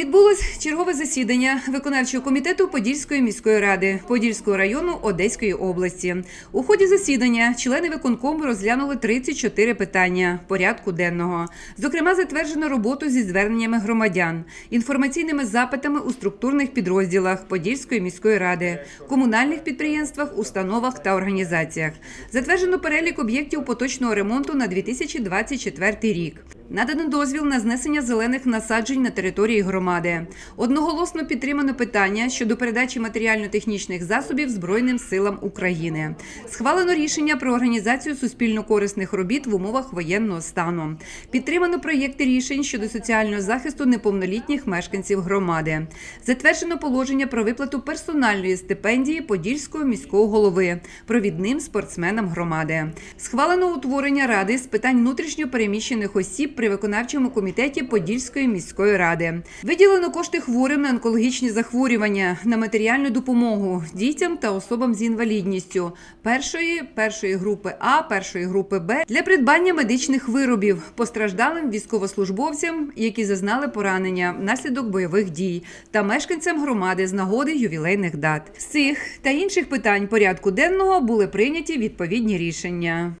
Відбулось чергове засідання виконавчого комітету Подільської міської ради Подільського району Одеської області. У ході засідання члени виконкому розглянули 34 питання порядку денного. Зокрема, затверджено роботу зі зверненнями громадян, інформаційними запитами у структурних підрозділах Подільської міської ради, комунальних підприємствах, установах та організаціях. Затверджено перелік об'єктів поточного ремонту на 2024 рік. Надано дозвіл на знесення зелених насаджень на території громади. Одноголосно підтримано питання щодо передачі матеріально-технічних засобів Збройним силам України. Схвалено рішення про організацію суспільно-корисних робіт в умовах воєнного стану. Підтримано проєкти рішень щодо соціального захисту неповнолітніх мешканців громади. Затверджено положення про виплату персональної стипендії Подільського міського голови провідним спортсменам громади. Схвалено утворення ради з питань внутрішньо переміщених осіб при виконавчому комітеті Подільської міської ради. Виділено кошти хворим на онкологічні захворювання на матеріальну допомогу дітям та особам з інвалідністю першої, першої групи А, першої групи Б для придбання медичних виробів постраждалим військовослужбовцям, які зазнали поранення внаслідок бойових дій, та мешканцям громади з нагоди ювілейних дат. З цих та інших питань порядку денного були прийняті відповідні рішення.